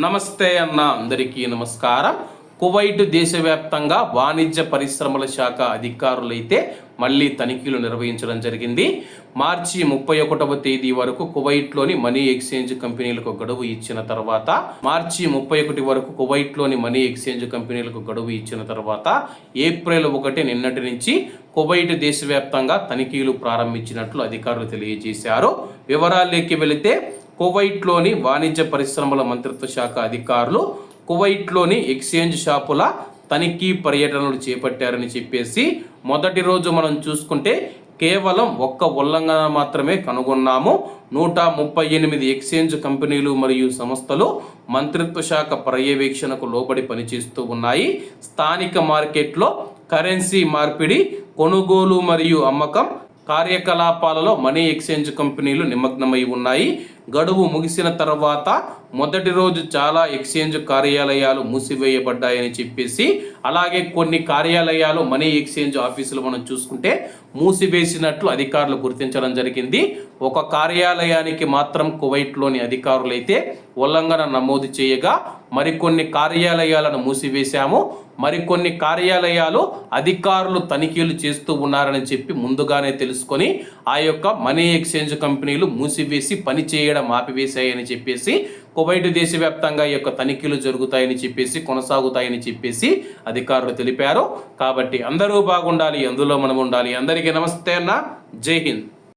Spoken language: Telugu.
నమస్తే అన్న అందరికీ నమస్కారం. కువైట్ దేశవ్యాప్తంగా వాణిజ్య పరిశ్రమల శాఖ అధికారులైతే మళ్ళీ తనిఖీలు నిర్వహించడం జరిగింది. మార్చి ముప్పై ఒకటవ తేదీ వరకు కువైట్లోని మనీ ఎక్స్చేంజ్ కంపెనీలకు గడువు ఇచ్చిన తర్వాత మార్చి ముప్పై ఒకటి వరకు కువైట్లోని మనీ ఎక్స్చేంజ్ కంపెనీలకు గడువు ఇచ్చిన తర్వాత ఏప్రిల్ ఒకటి నిన్నటి నుంచి కువైట్ దేశవ్యాప్తంగా తనిఖీలు ప్రారంభించినట్లు అధికారులు తెలియజేశారు. వివరాల్లోకి వెళితే కువైట్లోని వాణిజ్య పరిశ్రమల మంత్రిత్వ శాఖ అధికారులు కువైట్లోని ఎక్స్చేంజ్ షాపుల తనిఖీ పర్యటనలు చేపట్టారని చెప్పేసి మొదటి రోజు మనం చూసుకుంటే కేవలం ఒక్క ఉల్లంఘన మాత్రమే కనుగొన్నాము. నూట ముప్పై ఎనిమిది ఎక్స్చేంజ్ కంపెనీలు మరియు సంస్థలు మంత్రిత్వ శాఖ పర్యవేక్షణకు లోబడి పనిచేస్తూ ఉన్నాయి. స్థానిక మార్కెట్లో కరెన్సీ మార్పిడి కొనుగోలు మరియు అమ్మకం కార్యకలాపాలలో మనీ ఎక్స్చేంజ్ కంపెనీలు నిమగ్నమై ఉన్నాయి. గడువు ముగిసిన తర్వాత మొదటి రోజు చాలా ఎక్స్చేంజ్ కార్యాలయాలు మూసివేయబడ్డాయని చెప్పేసి అలాగే కొన్ని కార్యాలయాలు మనీ ఎక్స్చేంజ్ ఆఫీసులు మనం చూసుకుంటే మూసివేసినట్లు అధికారులు గుర్తించడం జరిగింది. ఒక కార్యాలయానికి మాత్రం కువైట్లోని అధికారులైతే ఉల్లంఘన నమోదు చేయగా మరికొన్ని కార్యాలయాలను మూసివేశాము. మరికొన్ని కార్యాలయాలు అధికారులు తనిఖీలు చేస్తూ ఉన్నారని చెప్పి ముందుగానే తెలుసుకొని ఆ యొక్క మనీ ఎక్స్చేంజ్ కంపెనీలు మూసివేసి పని చేయడం ఆపివేశాయని చెప్పేసి కువైట్ దేశవ్యాప్తంగా ఈ యొక్క తనిఖీలు జరుగుతాయని చెప్పేసి కొనసాగుతాయని చెప్పేసి అధికారులు తెలిపారు. కాబట్టి అందరూ బాగుండాలి అందులో మనం ఉండాలి అందరికీ నమస్తే అన్న. జై హింద్.